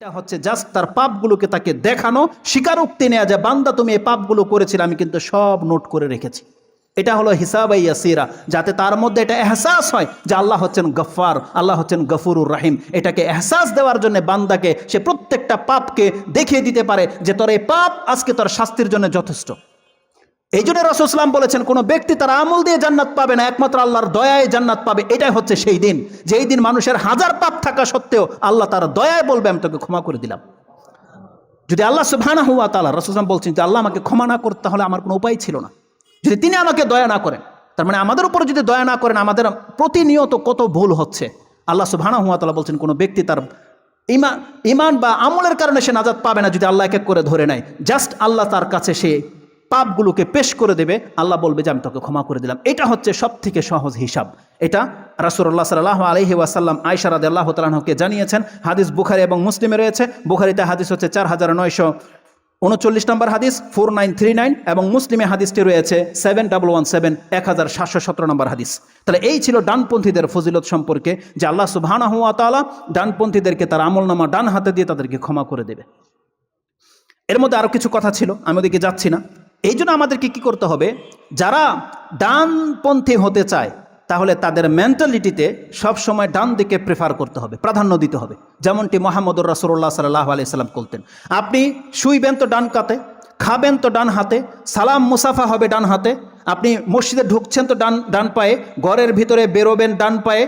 এটা হচ্ছে জাস্ট তার পাপগুলোকে তাকে দেখানো, স্বীকারোক্তি নেওয়া যায় বান্দা তুমি এই পাপগুলো করেছিলে, আমি কিন্তু সব নোট করে রেখেছি। এটা হলো হিসাব ইয়াসিরা, যাতে তার মধ্যে এটা এহসাস হয় যে আল্লাহ হচ্ছেন গফ্ফার, আল্লাহ হচ্ছেন গফুরুর রাহিম। এটাকে এহসাস দেওয়ার জন্য বান্দাকে সে প্রত্যেকটা পাপকে দেখিয়ে দিতে পারে যে, তোর এই পাপ আজকে তোর শাস্তির জন্য যথেষ্ট। এই জন্য রসুলাম বলেছেন, কোনো ব্যক্তি তার আমল দিয়ে জান্নাত পাবে না, একমাত্র আল্লাহর দয়ায় জান্নাত পাবে। এটাই হচ্ছে সেই দিন। যেই দিন মানুষের হাজার পাপ থাকা সত্ত্বেও আল্লাহ তার দয়ায় বলবে, আমি তোকে ক্ষমা করে দিলাম। যদি আল্লাহ সুবহানা হুয়া তালা রসুলাম বলছেন যে আল্লাহ আমাকে ক্ষমা না করতে হলে আমার কোনো উপায় ছিল না। যদি তিনি আমাকে দয়া না করেন, তার মানে আমাদের উপর যদি দয়া না করেন, আমাদের প্রতিনিয়ত কত ভুল হচ্ছে। আল্লাহ সুবহানা হুয়া তালা বলছেন, কোনো ব্যক্তি তার ইমান ইমান বা আমলের কারণে সে নাজাদ পাবে না যদি আল্লাহ এক এক করে ধরে নেয়। জাস্ট আল্লাহ তার কাছে সে পাপগুলোকে পেশ করে দেবে, আল্লাহ বলবে যে আমি তোকে ক্ষমা করে দিলাম। এটা হচ্ছে সব থেকে সহজ হিসাব। এটা রাসুল্লাহ সাল্লাহ আলহি ওয়াসাল্লাম আয়সারাদ আল্লাহ তালাহকে জানিয়েছেন। হাদিস বুখারি এবং মুসলিমে রয়েছে। বুখারিতে হাদিস হচ্ছে চার হাজার নয়শো উনচল্লিশ নম্বর হাদিস ফোর নাইন থ্রি নাইন এবং মুসলিমে হাদিসটি রয়েছে সেভেন ডাবল ওয়ান সেভেন এক হাজার সাতশো সতেরো নম্বর হাদিস। তাহলে এই ছিল ডানপন্থীদের ফজিলত সম্পর্কে যে আল্লাহ সুবহানা হুয়া তালা ডানপন্থীদেরকে তার আমলনামা ডান হাতে দিয়ে তাদেরকে ক্ষমা করে দেবে। এর মধ্যে আরও কিছু কথা ছিল, আমি ওদিকে যাচ্ছি না। এই জন্য আমাদেরকে কী করতে হবে? যারা ডানপন্থী হতে চায়, তাহলে তাদের মেন্টালিটিতে সবসময় ডান দিকে প্রেফার করতে হবে, প্রাধান্য দিতে হবে। যেমনটি মোহাম্মদুর রাসুল্লাহ সাল্লাহ আলাইসাল্লাম করতেন আপনি শুইবেন তো ডান কাতে, খাবেন তো ডান হাতে, সালাম মুসাফা হবে ডান হাতে, আপনি মসজিদে ঢুকছেন তো ডান ডান পায়ে, ঘরের ভিতরে বেরোবেন ডান পায়ে,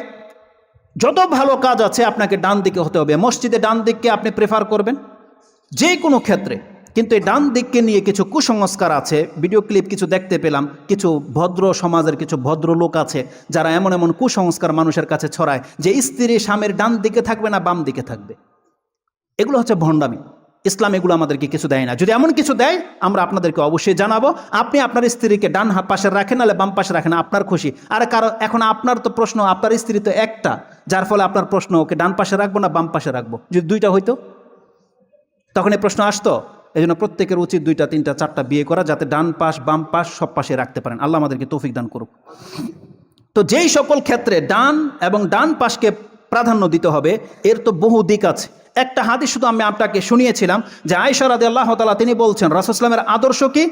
যত ভালো কাজ আছে আপনাকে ডান দিকে হতে হবে, মসজিদে ডান দিককে আপনি প্রেফার করবেন যে কোনো ক্ষেত্রে। কিন্তু এই ডান দিককে নিয়ে কিছু কুসংস্কার আছে। ভিডিও ক্লিপ কিছু দেখতে পেলাম। কিছু ভদ্র সমাজের কিছু ভদ্র লোক আছে যারা এমন এমন কুসংস্কার মানুষের কাছে ছড়ায় যে স্ত্রী স্বামীর ডান দিকে থাকবে না বাম দিকে থাকবে। এগুলো হচ্ছে ভণ্ডামি। ইসলাম এগুলো আমাদেরকে কিছু দেয় না। যদি এমন কিছু দেয়, আমরা আপনাদেরকে অবশ্যই জানাব। আপনি আপনার স্ত্রীকে ডান পাশে রাখেন, নাহলে বাম পাশে রাখেন, আপনার খুশি। আর কারও এখন আপনার তো প্রশ্ন, আপনার স্ত্রী তো একটা। যার ফলে আপনার প্রশ্ন, ওকে ডান পাশে রাখব না বাম পাশে রাখব? যদি দুইটা হইতো, তখন এই প্রশ্ন আসতো? এই জন্য প্রত্যেকের উচিত দুইটা, তিনটা, চারটা বিয়ে করা যাতে ডান পাশ, বাম পাশ সব পাশে রাখতে পারেন। আল্লাহ আমাদেরকে তৌফিক দান করুক। তো যেই সকল ক্ষেত্রে ডান এবং ডান পাশকে প্রাধান্য দিতে হবে, এর তো বহু দিক আছে। একটা হাদিস শুধু আমি আপনাকে শুনিয়েছিলাম যে আয়সা রাদি আল্লাহ তালা তিনি বলছেন রাসুসলামের আদর্শ কি?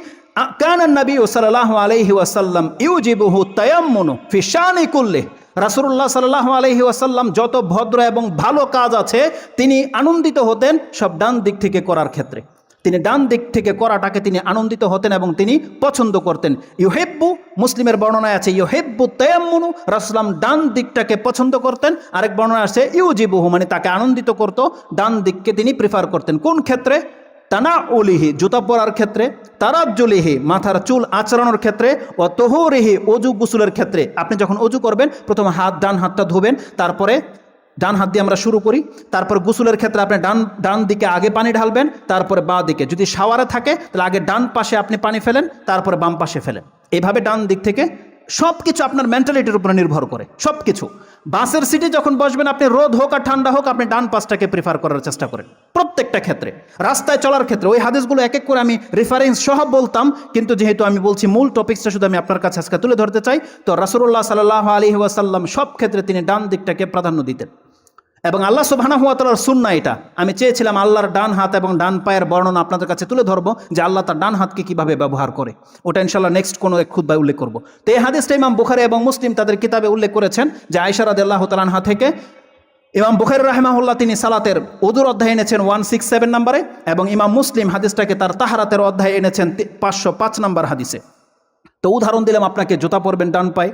কান নবী সাল্লাহ আলহি ওয়াসাল্লাম ইউজিবুহু তায়াম্মনু ফিশানি কুল্লে রাসুল্লাহ সাল্লাহ আলহি ওয়াসাল্লাম যত ভদ্র এবং ভালো কাজ আছে, তিনি আনন্দিত হতেন সব ডান দিক থেকে করার ক্ষেত্রে। তিনি ডান দিক থেকে করাটাকে তিনি আনন্দিত হতেন এবং তিনি পছন্দ করতেন। ইউহেব্বু, মুসলিমের বর্ণনায় আছে, ইউহেব্বু তয়াম্মনু, রাসুলাম ডান দিকটাকে পছন্দ করতেন। আরেক বর্ণনা আছে, ইউজিবুহু মানে তাকে আনন্দিত করত, ডান দিককে তিনি প্রিফার করতেন। কোন ক্ষেত্রে? তানা উলিহি জুতা পরার ক্ষেত্রে, তারাজ্জুলিহি, মাথার চুল আচরানোর ক্ষেত্রে, ও তহুরিহি, অজু গুসুলের ক্ষেত্রে। আপনি যখন অজু করবেন, প্রথমে হাত, ডান হাতটা ধুবেন, তারপরে ডান হাত দিয়ে আমরা শুরু করি, তারপর গোসলের ক্ষেত্রে আপনি ডান ডান দিকে আগে পানি ঢালবেন, তারপরে বাঁ দিকে। যদি শাওয়ারে থাকে, তাহলে আগে ডান পাশে আপনি পানি ফেলেন, তারপরে বাম পাশে ফেলেন। এইভাবে ডান দিক থেকে সব কিছু আপনার মেন্টালিটির উপরে নির্ভর করে সব কিছু বাসের সিটে যখন বসবেন, আপনি রোদ হোক আর ঠান্ডা হোক, আপনি ডান পাশটাকে প্রিফার করার চেষ্টা করেন। প্রত্যেকটা ক্ষেত্রে, রাস্তায় চলার ক্ষেত্রে, ওই হাদিসগুলো এক এক করে আমি রেফারেন্স সহ বলতাম, কিন্তু যেহেতু আমি বলছি মূল টপিক্সটা শুধু আমি আপনার কাছে আজকে তুলে ধরতে চাই, তো রাসুল্লাহ সাল্লাহ আলী ওয়াসাল্লাম সব ক্ষেত্রে তিনি ডান দিকটাকে প্রাধান্য দিতেন। এবং আল্লাহ সুবহানাহু ওয়া তাআলার সুন্নাহ এটা। আমি চেয়েছিলাম আল্লাহর ডান হাত এবং ডান পায়ের বর্ণনা আপনাদের কাছে তুলে ধরবো যে আল্লাহ তার ডান হাতকে কীভাবে ব্যবহার করে। ওটা ইনশাল্লাহ নেক্সট কোনো এক খুদ্ায় উল্লেখ করব। তো এই হাদিসটা ইমাম বুখারি এবং মুসলিম তাদের কিতাবে উল্লেখ করেছেন যে আয়সা রাদিয়াল্লাহু তাআলাহা থেকে ইমাম বুখারি রাহমাহুল্লাহ তিনি সালাতের উদুর অধ্যায় এনেছেন ওয়ান সিক্স সেভেন নম্বরে এবং ইমাম মুসলিম হাদিসটাকে তার তাহারাতের অধ্যায় এনেছেন পাঁচশো পাঁচ নম্বর হাদিসে। তো উদাহরণ দিলাম আপনাকে, জুতা পরবেন ডান পায়ে।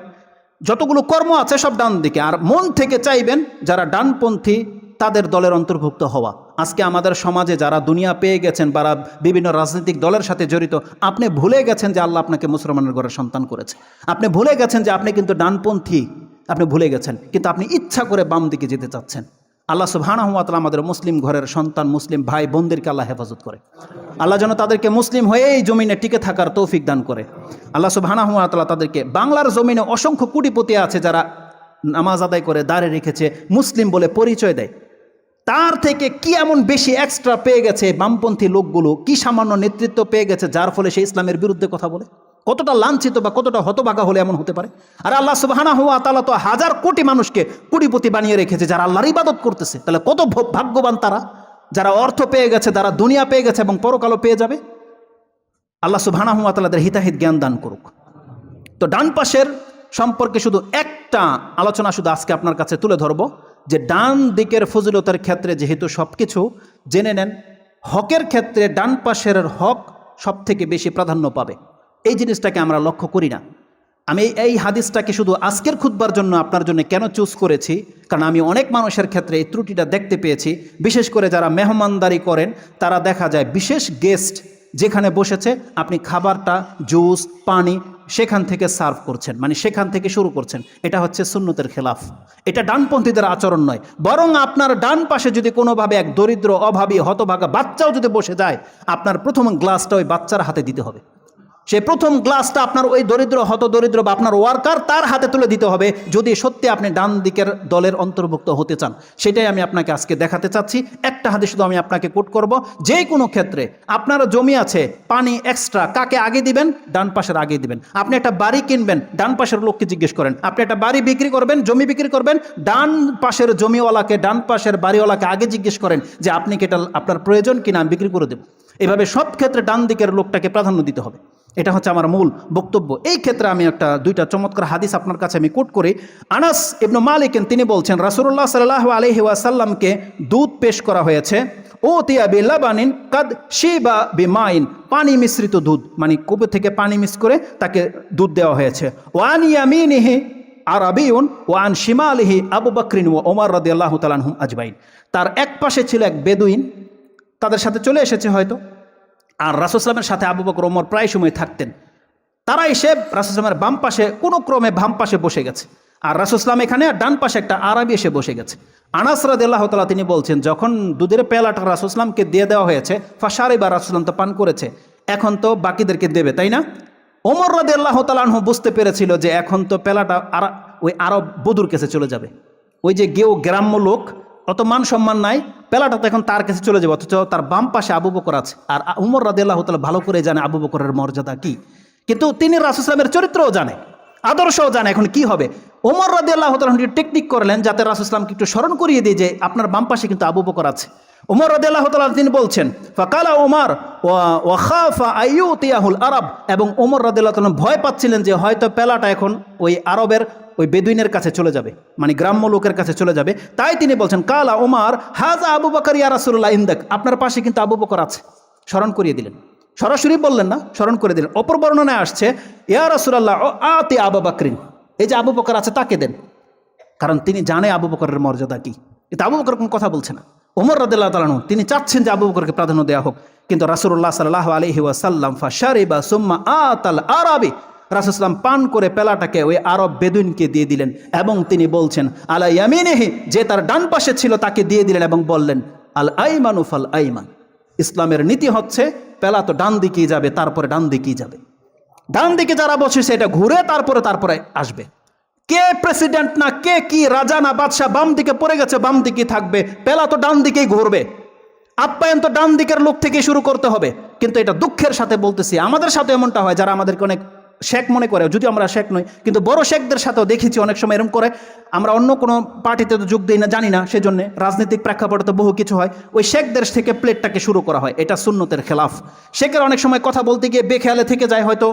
যতগুলো কর্ম আছে সব ডান দিকে, আর মন থেকে চাইবেন যারা ডানপন্থী, তাদের দলের অন্তর্ভুক্ত হওয়া। আজকে আমাদের সমাজে যারা দুনিয়া পেয়ে গেছেন, বা বিভিন্ন রাজনৈতিক দলের সাথে জড়িত, আপনি ভুলে গেছেন যে আল্লাহ আপনাকে মুসলমানের ঘরে সন্তান করেছে। আপনি ভুলে গেছেন যে আপনি কিন্তু ডানপন্থী, আপনি ভুলে গেছেন। কিন্তু আপনি ইচ্ছা করে বাম দিকে যেতে চাচ্ছেন। আল্লাহ সুবহানাহু ওয়া তাআলা আমাদের মুসলিম ঘরের সন্তান, মুসলিম ভাই, বোনদেরকে আল্লাহ হেফাজত করে। আল্লাহ যেন তাদেরকে মুসলিম হয়ে এই জমিনে টিকে থাকার তৌফিক দান করে। আল্লাহ সুবহানাহু ওয়া তাআলা তাদেরকে বাংলার জমিনে অসংখ্য কোটিপতি আছে যারা নামাজ আদায় করে, দাঁড়ে রেখেছে, মুসলিম বলে পরিচয় দেয়। তার থেকে কি এমন বেশি এক্সট্রা পেয়ে গেছে বামপন্থী লোকগুলো, কি সামান্য নেতৃত্ব পেয়ে গেছে, যার ফলে সে ইসলামের বিরুদ্ধে কথা বলে? কতটা লাঞ্ছিত বা কতটা হতবাগা হলে এমন হতে পারে? আর আল্লাহ সুবাহানা হুয়া তালা তো হাজার কোটি মানুষকে কোটিপতি বানিয়ে রেখেছে, যারা আল্লাহর ইবাদত করতেছে। তাহলে কত ভাগ্যবান তারা? যারা অর্থ পেয়ে গেছে, যারা দুনিয়া পেয়ে গেছে এবং পরকালও পেয়ে যাবে? আল্লাহ সুবাহানহমাতালাদের হিতাহিত জ্ঞান দান করুক। তো ডান পাশের সম্পর্কে শুধু একটা আলোচনা শুধু আজকে আপনার কাছে তুলে ধরব, যে ডান দিকের ফজিলতের ক্ষেত্রে যেহেতু সব কিছু জেনে নেন, হকের ক্ষেত্রে ডান পাশের হক সব থেকে বেশি প্রাধান্য পাবে। এই জিনিসটাকে আমরা লক্ষ্য করি না। আমি এই হাদিসটাকে শুধু আজকের খুদবার জন্য আপনার জন্য কেন চুজ করেছি? কারণ আমি অনেক মানুষের ক্ষেত্রে এই ত্রুটিটা দেখতে পেয়েছি। বিশেষ করে যারা মেহমানদারি করেন, তারা দেখা যায় বিশেষ গেস্ট যেখানে বসেছে, আপনি খাবারটা জুস পানি সেখান থেকে সার্ভ করছেন। মানে সেখান থেকে শুরু করছেন। এটা হচ্ছে সুন্নতের খেলাফ। এটা ডানপন্থীদের আচরণ নয়। বরং আপনার ডান পাশে যদি কোনোভাবে এক দরিদ্র, অভাবী, হতভাগা বাচ্চাও যদি বসে যায়, আপনার প্রথম গ্লাসটা ওই বাচ্চার হাতে দিতে হবে। সে প্রথম গ্লাসটা আপনার ওই দরিদ্র হত দরিদ্র বা আপনার ওয়ার্কার তার হাতে তুলে দিতে হবে যদি সত্যি আপনি ডান দিকের দলের অন্তর্ভুক্ত হতে চান। সেটাই আমি আপনাকে আজকে দেখাতে চাচ্ছি। একটা হাতে শুধু আমি আপনাকে কোট করব। যে কোনো ক্ষেত্রে আপনার জমি আছে, পানি এক্সট্রা কাকে আগে দিবেন? ডান পাশের আগে দিবেন। আপনি একটা বাড়ি কিনবেন, ডান পাশের লোককে জিজ্ঞেস করেন। আপনি একটা বাড়ি বিক্রি করবেন, জমি বিক্রি করবেন, ডান পাশের জমিওয়ালাকে, ডান পাশের বাড়িওয়ালাকে আগে জিজ্ঞেস করেন যে আপনি কি এটা আপনার প্রয়োজন কিনা, আমি বিক্রি করে দেব। এভাবে সব ক্ষেত্রে ডান দিকের লোকটাকে প্রাধান্য দিতে হবে। এটা হচ্ছে আমার মূল বক্তব্য। এই ক্ষেত্রে আমি একটা, দুইটা চমৎকার হাদিস আপনার কাছে আমি কোট করি। আনাস ইবনু মালিকেন, তিনি বলছেন রাসুল্লাহ সাল্লাহ আলহি ওয়াসাল্লামকে দুধ পেশ করা হয়েছে ও তিয়া বি লাবানিন কাদ শিবা বি মাইন পানি মিশ্রিত দুধ মানে কুবে থেকে পানি মিস করে তাকে দুধ দেওয়া হয়েছে। ওয়ান ইয়ামিনিহি আরাবিউন ওয়ান শিমালিহি আবু বকরিন ও ওমর রদি আল্লাহ তালানহুম আজবাইন তার এক পাশে ছিল এক বেদুইন, তাদের সাথে চলে এসেছে হয়তো। আর রাসুসলামের সাথে আবু বকর ওমর প্রায় সময় থাকতেন। তারা এসে রাসুসলামের বাম পাশে, কোনো ক্রমে বাম পাশে বসে গেছে। আর রাসুসলাম এখানে ডান পাশে একটা আরবি এসে বসে গেছে। আনাস রাদিল্লাহ তালা তিনি বলছেন, যখন দুধের পেলাটা রাসুসলামকে দিয়ে দেওয়া হয়েছে ফাঁসারি বা রাসুসলাম তো পান করেছে, এখন তো বাকিদেরকে দেবে, তাই না? ওমর রাদে আল্লাহ তালাহ বুঝতে পেরেছিল যে এখন তো পেলাটা আর ওই আরব বধুর কাছে চলে যাবে। ওই যে গেও গ্রাম্য লোক অত মান সম্মান নাই, পেলাটা তো এখন তার কাছে চলে যাবে, অথচ তার বাম পাশে আবু বকর আছে। আর উমর রাদে আল্লাহ তালা ভালো করে জানে আবু বকরের মর্যাদা কি। কিন্তু তিনি রাসুসলামের চরিত্রও জানে, আদর্শও জানে এখন কি হবে। ওমর রাদে আল্লাহ তালা টেকনিক করলেন যাতে রাসুসলামকে একটু স্মরণ করিয়ে দিয়ে যে আপনার বাম পাশে কিন্তু আবু বকর আছে। ওমর রদাল্লাহ তালা তিনি বলছেন, ফাকালা ওমর আইয়ুতিয়াহুল আরব। এবং ওমর রদাল্লাহ তালা ভয় পাচ্ছিলেন যে হয়তো পেলাটা এখন ওই আরবের ওই বেদুইনের কাছে চলে যাবে মানে গ্রাম্য লোকের কাছে চলে যাবে। তাই তিনি বলছেন, কালা ওমর হাজা আবু বকর ইয়া রাসুল্লাহ ইন্দাক। আপনার পাশে কিন্তু আবু বকর আছে। স্মরণ করিয়ে দিলেন। সরাসরি বললেন না, স্মরণ করে দিলেন। অপর বর্ণনায় আসছে, ইয়া রাসুল্লাহ ও আতে আবু বকরিন। এই যে আবু বকর আছে, তাকে দেন। কারণ তিনি জানে আবু বকরের মর্যাদা কি। এটা আবু বকর কোনো কথা বলছে না। ওমর রদুল্লাহ তালানু তিনি চাচ্ছেন যে আবু বকরকে প্রাধান্য দেওয়া হোক। কিন্তু রাসুল্লাহ সাল্লাহ আলহি ওয়াসাল্লাম ফাশারি বা সুম্মা আতাল আরবি। রাসুসলাম পান করে পেলাটাকে ওই আরব বেদুইনকে দিয়ে দিলেন এবং তিনি বলছেন, আলা যে তার ডান পাশে ছিল তাকে দিয়ে দিলেন এবং বললেন, আল আইমানুফ আল আইমান ইসলামের নীতি হচ্ছে পেলা তো ডান দিকেই যাবে, তারপরে ডান দিকেই যাবে। ডান দিকে যারা বসে সেটা ঘুরে তারপরে তারপরে আসবে। কে প্রেসিডেন্ট না কে কি রাজা না বাদশাহ বাম দিকে পড়ে গেছে, বাম দিকে থাকবে। পেলা তো ডান দিকেই ঘুরবে। আপ্যায়ন তো ডান দিকের লোক থেকে শুরু করতে হবে। কিন্তু এটা দুঃখের সাথে বলতেছি, আমাদের সাথে এমনটা হয় যারা আমাদেরকে অনেক শেখ মনে করে যদি আমরা শেখ নই, কিন্তু বড় শেখদের সাথেও দেখেছি অনেক সময় এরকম করে, আমরা অন্য কোনো পার্টিতে তো যোগ দিই না, জানি না, সেজন্য রাজনৈতিক প্রেক্ষাপটে তো বহু কিছু হয়, ওই শেখদের থেকে প্লেটটাকে শুরু করা হয়, এটা সুন্নতের খেলাফ। শেখের অনেক সময় কথা বলতে গিয়ে বেখেয়ালে থেকে যায়, হয়তো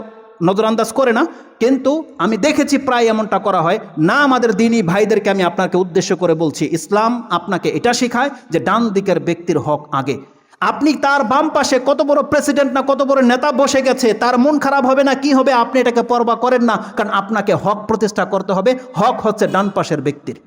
নজরআন্দাজ করে না, কিন্তু আমি দেখেছি প্রায় এমনটা করা হয়, না আমাদের দিনই ভাইদেরকে আমি আপনাকে উদ্দেশ্য করে বলছি, ইসলাম আপনাকে এটা শেখায় যে ডান দিকের ব্যক্তির হক আগে। আপনি তার বাম পাশে কত বড় প্রেসিডেন্ট না কত বড় নেতা বসে গেছে, তার মন খারাপ হবে না, কি হবে? আপনি এটাকে পরবা করেন না, কারণ আপনাকে হক প্রতিষ্ঠা করতে হবে। হক হচ্ছে ডান পাশের ব্যক্তির।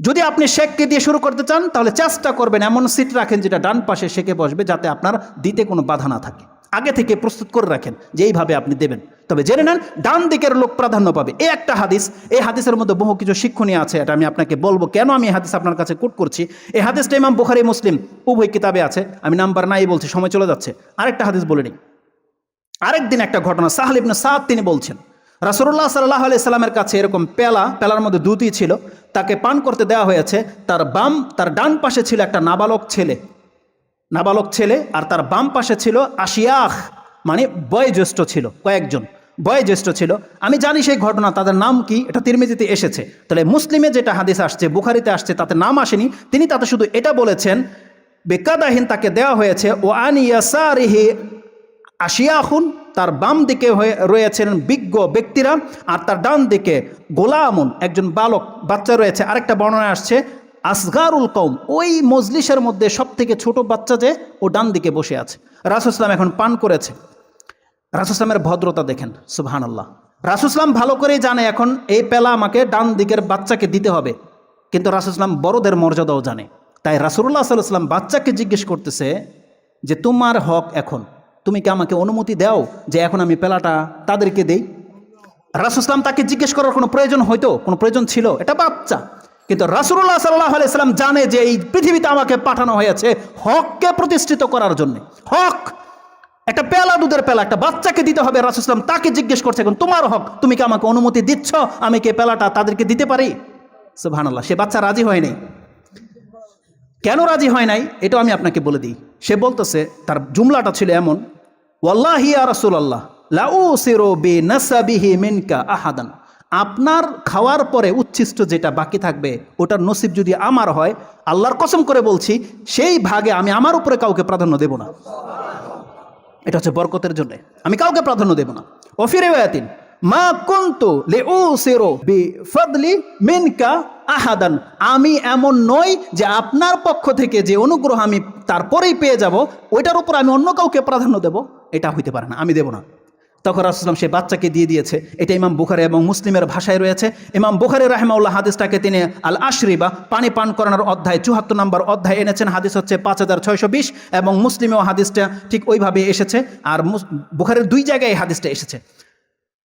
যদি আপনি শেখকে দিয়ে শুরু করতে চান, তাহলে চেষ্টা করবেন এমন সিট রাখেন যেটা ডান পাশে শেখে বসবে, যাতে আপনার দিতে কোনো বাধা না থাকে। আগে থেকে প্রস্তুত করে রাখেন যে এইভাবে আপনি দেবেন। তবে জেনে নেন, ডান দিকের লোক প্রাধান্য পাবে। এই একটা হাদিস, এই হাদিসের মধ্যে বহু কিছু শিক্ষণীয় আছে, এটা আমি আপনাকে বলব কেন আমি এই হাদিস আপনার কাছে কোট করছি। এই হাদিসটা ইমাম বুখারি, মুসলিম, উভয় কিতাবে আছে। আমি নাম্বার নাই বলছি, সময় চলে যাচ্ছে। আরেকটা হাদিস বলে নিই। আরেকদিন একটা ঘটনা, সাহাল ইবনে সাদ, তিনি বলছেন রাসুল্লাহ সাল্লাহ আলি সাল্লামের কাছে এরকম পেলা, পেলার মধ্যে দুধই ছিল, তাকে পান করতে দেওয়া হয়েছে। তার বাম, তার ডান পাশে ছিল একটা নাবালক ছেলে। নাবালক ছেলে আর তার বাম পাশে ছিল আশিয়াহ মানে বয়োজ্যেষ্ঠ ছিল, কয়েকজন। বয়োজ্যেষ্ঠ ছিল। আমি জানি সেই ঘটনা, তাদের নাম কি? এটা তিরমিজিতে এসেছে। তাহলে মুসলিমে যেটা হাদিস আসছে, বুখারিতে আসছে, তাতে নাম আসেনি। তিনি তাতে শুধু এটা বলেছেন, বেকাদাহীন তাকে দেওয়া হয়েছে, ও আনি ইয়াসারিহি আশিয়াহুন তার বাম দিকে হয়ে রয়েছেন বিজ্ঞ ব্যক্তিরা, আর তার ডান দিকে গোলামুন, একজন বালক, বাচ্চা রয়েছে। আরেকটা বর্ণনা আসছে আসগারুল কৌম ওই মজলিসের মধ্যে সব থেকে ছোট বাচ্চা যে, ও ডান দিকে বসে আছে। রাসুসলাম এখন পান করেছে। রাসুসলামের ভদ্রতা দেখেন সুবহান আল্লাহ রাসুসলাম ভালো করেই জানে এখন, এই পেলা আমাকে ডান দিকের বাচ্চাকে দিতে হবে। কিন্তু রাসুসলাম বড়দের মর্যাদাও জানে। তাই রাসুল্লাহ সাল্লাম বাচ্চাকে জিজ্ঞেস করতেছে যে, তোমার হক এখন? তুমি কি আমাকে অনুমতি দাও যে, এখন আমি পেলাটা তাদেরকে দেই? রাসুসলাম তাকে জিজ্ঞেস করার কোনো প্রয়োজন হয়তো? কোনো প্রয়োজন ছিল? এটা বাচ্চা। কিন্তু রাসুল্লাহ সাল্লাহ আলাইসাল্লাম জানে যে এই পৃথিবীতে আমাকে পাঠানো হয়েছে হককে প্রতিষ্ঠিত করার জন্য। হক! একটা পেলা দুধের পেলা, একটা বাচ্চাকে দিতে হবে রাসুসলাম তাকে জিজ্ঞেস করছে, এখন তোমার হক, তুমি কি আমাকে অনুমতি দিচ্ছ? আমি কি পেলাটা তাদেরকে দিতে পারি? সুবহানাল্লাহ, সে বাচ্চা রাজি হয় নাই। কেন রাজি হয় নাই? এটাও আমি আপনাকে বলে দিই। সে বলতেছে, তার জুমলাটা ছিল এমন, ওয়াল্লাহি ইয়া রাসূলুল্লাহ লাউ সিরো বি নাসাবিহি মিনকা আহাদান। আপনার খাওয়ার পরে উচ্ছিষ্ট যেটা বাকি থাকবে, ওটার নসিব যদি আমার হয়, আল্লাহর কসম করে বলছি, সেই ভাগে আমি আমার উপরে কাউকে প্রাধান্য দেব না। এটা হচ্ছে বরকতের জন্য। আমি কাউকে প্রাধান্য দেব না। ওফিরে ওয়াতিন মা কন্তু লে ও সেরো বি ফদলি মিনকা আহাদান। আমি এমন নই যে আপনার পক্ষ থেকে যে অনুগ্রহ আমি তারপরেই পেয়ে যাব, ওইটার উপর আমি অন্য কাউকে প্রাধান্য দেব, এটা হইতে পারে না, আমি দেব না। তখন রাসুলাম সে বাচ্চাকে দিয়ে দিয়েছে। এটা ইমাম বুখারে এবং মুসলিমের ভাষায় রয়েছে। ইমাম বুখারি রাহমাউল্লাহ হাদিসটাকে তিনি আল আশরি বা পানি পান করানোর অধ্যায় চুহাত্তর নম্বর অধ্যায় এনেছেন। হাদিস হচ্ছে পাঁচ হাজার ছয়শো বিশ এবং মুসলিমেও হাদিসটা ঠিক ওইভাবে এসেছে। আর বুখারের দুই জায়গায় হাদিসটা এসেছে।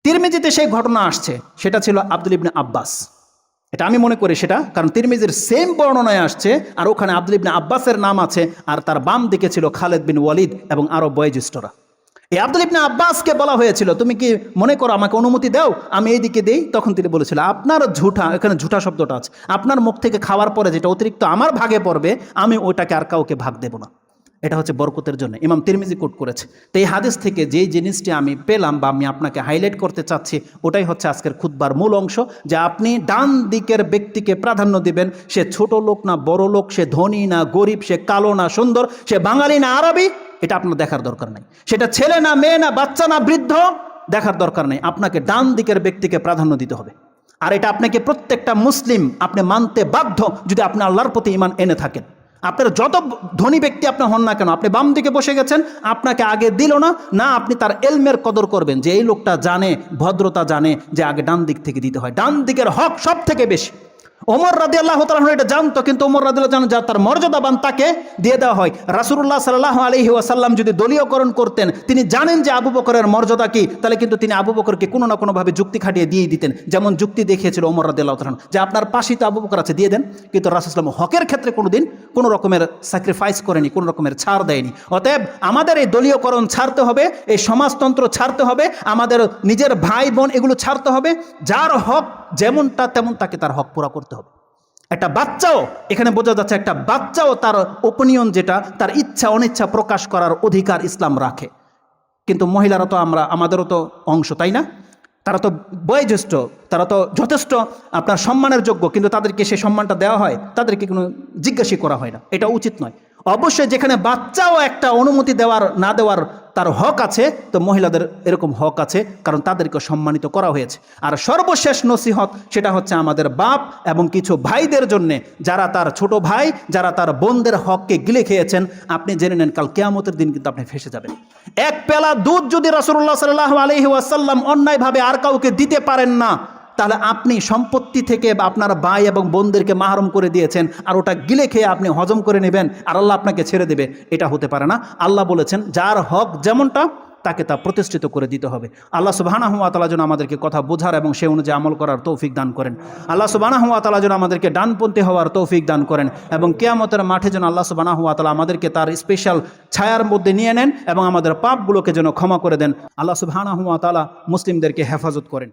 তিরমিজিতে সেই ঘটনা আসছে, সেটা ছিল আব্দুল ইবনে আব্বাস। এটা আমি মনে করি সেটা, কারণ তিরমিজির সেম বর্ণনায় আসছে, আর ওখানে আব্দুল ইবনে আব্বাসের নাম আছে, আর তার বাম দিকে ছিল খালেদ বিন ওয়ালিদ এবং আরও বয়োজ্যেষ্ঠরা। এই আব্দুল ইবনা আব্বাসকে বলা হয়েছিল, তুমি কি মনে করো আমাকে অনুমতি দাও? আমি এই দিকে দেই। তখন তিনি বলেছিল, আপনার ঝুঠা এখানে ঝুঠা শব্দটা আছে। আপনার মুখ থেকে খাওয়ার পরে যেটা অতিরিক্ত আমার ভাগে পড়বে, আমি ওটাকে আর কাউকে ভাগ দেব না। এটা হচ্ছে বরকতের জন্য। ইমাম তিরমিজি কোট করেছে। তো এই হাদিস থেকে যেই জিনিসটি আমি পেলাম বা আমি আপনাকে হাইলাইট করতে চাচ্ছি, ওটাই হচ্ছে আজকের খুতবার মূল অংশ যে আপনি ডান দিকের ব্যক্তিকে প্রাধান্য দিবেন, সে ছোট লোক না, বড় লোক, সে ধনী না, গরিব, সে কালো না, সুন্দর, সে বাঙালি না, আরবি, এটা আপনার দেখার দরকার নেই। সেটা ছেলে না, মেয়ে না, বাচ্চা না, বৃদ্ধ, দেখার দরকার নেই। আপনাকে ডান দিকের ব্যক্তিকে প্রাধান্য দিতে হবে। আর এটা আপনাকে প্রত্যেকটা মুসলিম আপনি মানতে বাধ্য যদি আপনি আল্লাহর প্রতি ইমান এনে থাকেন। আপনার যত ধনী ব্যক্তি আপনি হন না কেন, আপনি বাম দিকে বসে গেছেন, আপনাকে আগে দিল না না আপনি তার এলমের কদর করবেন যে এই লোকটা জানে, ভদ্রতা জানে যে আগে ডান দিক থেকে দিতে হয়। ডান দিকের হক সব থেকে বেশি। ওমর রাদি আল্লাহ তালাহ এটা জানতো, কিন্তু ওমর রাদিল্লাহ জানো যা তার মর্যাদাবান তাকে দিয়ে দেওয়া হয়। রাসুল্লাহ সাল্লাহ আলহি ওয়াসাল্লাম যদি দলীয়করণ করতেন, তিনি জানেন যে আবু বকরের মর্যাদা কি, তাহলে কিন্তু তিনি আবু বকরকে কোনো না কোনোভাবে যুক্তি খাটিয়ে দিয়ে দিতেন। যেমন যুক্তি দেখিয়েছিল ওমর রাদিল্লাহ তালাহ যে আপনার পাশেই তো আবু বকর আছে, দিয়ে দেন। কিন্তু রাসুসলাম হকের ক্ষেত্রে কোনো দিন কোনো রকমের স্যাক্রিফাইস করেনি, কোনো রকমের ছাড় দেয়নি। অতএব আমাদের এই দলীয়করণ ছাড়তে হবে, এই সমাজতন্ত্র ছাড়তে হবে, আমাদের নিজের ভাই বোন এগুলো ছাড়তে হবে, যার হক যেমনটা তেমন তাকে তার হক পুরা করতে হবে। একটা বাচ্চাও, এখানে বোঝা যাচ্ছে একটা বাচ্চাও তার ওপিনিয়ন যেটা, তার ইচ্ছা, অনিচ্ছা প্রকাশ করার অধিকার ইসলাম রাখে। কিন্তু মহিলারা তো আমরা, আমাদেরও তো অংশ, তাই না? তারা তো বয়োজ্যেষ্ঠ, তারা তো যথেষ্ট আপনার সম্মানের যোগ্য, কিন্তু তাদেরকে সেই সম্মানটা দেওয়া হয়, তাদেরকে কোনো জিজ্ঞাসা করা হয় না। এটা উচিত নয়। অবশ্যই যেখানে বাচ্চাও একটা অনুমতি দেওয়ার, না দেওয়ার তার হক আছে, তো মহিলাদের এরকম হক আছে, কারণ তাদেরকে সম্মানিত করা হয়েছে। আর সর্বশেষ নসিহত সেটা হচ্ছে আমাদের বাপ এবং কিছু ভাইদের জন্যে। যারা তার ছোট ভাই, যারা তার বোনদের হককে গিলে খেয়েছেন, আপনি জেনে নেন কাল কেয়ামতের দিন কিন্তু আপনি ফেসে যাবেন। এক পেলা দুধ যদি রসুল্লাহ সাল্লাহ আলহি ওয়াসাল্লাম অন্যায়ভাবে আর কাউকে দিতে পারেন না তাহলে আপনি সম্পত্তি থেকে আপনার ভাই এবং বোনদেরকে মাহরম করে দিয়েছেন আর ওটা গিলে খেয়ে আপনি হজম করে নেবেন আর আল্লাহ আপনাকে ছেড়ে দেবে, এটা হতে পারে না। আল্লাহ বলেছেন, যার হক যেমনটা, তাকে তা প্রতিষ্ঠিত করে দিতে হবে। আল্লাহ তালা যেন আমাদেরকে কথা বোঝার এবং সে অনুযায়ী আমল করার তৌফিক দান করেন। আল্লাহ সুবাহানা হুয়া তালা যেন আমাদেরকে ডানপন্থী হওয়ার তৌফিক দান করেন এবং কেয়ামতের মাঠে যেন আল্লাহ সুবাহানা হুয়া তালা আমাদেরকে তার স্পেশাল ছায়ার মধ্যে নিয়ে নেন এবং আমাদের পাপগুলোকে যেন ক্ষমা করে দেন। আল্লাহ সুবাহানা হুয়া তালা মুসলিমদেরকে হেফাজত করেন।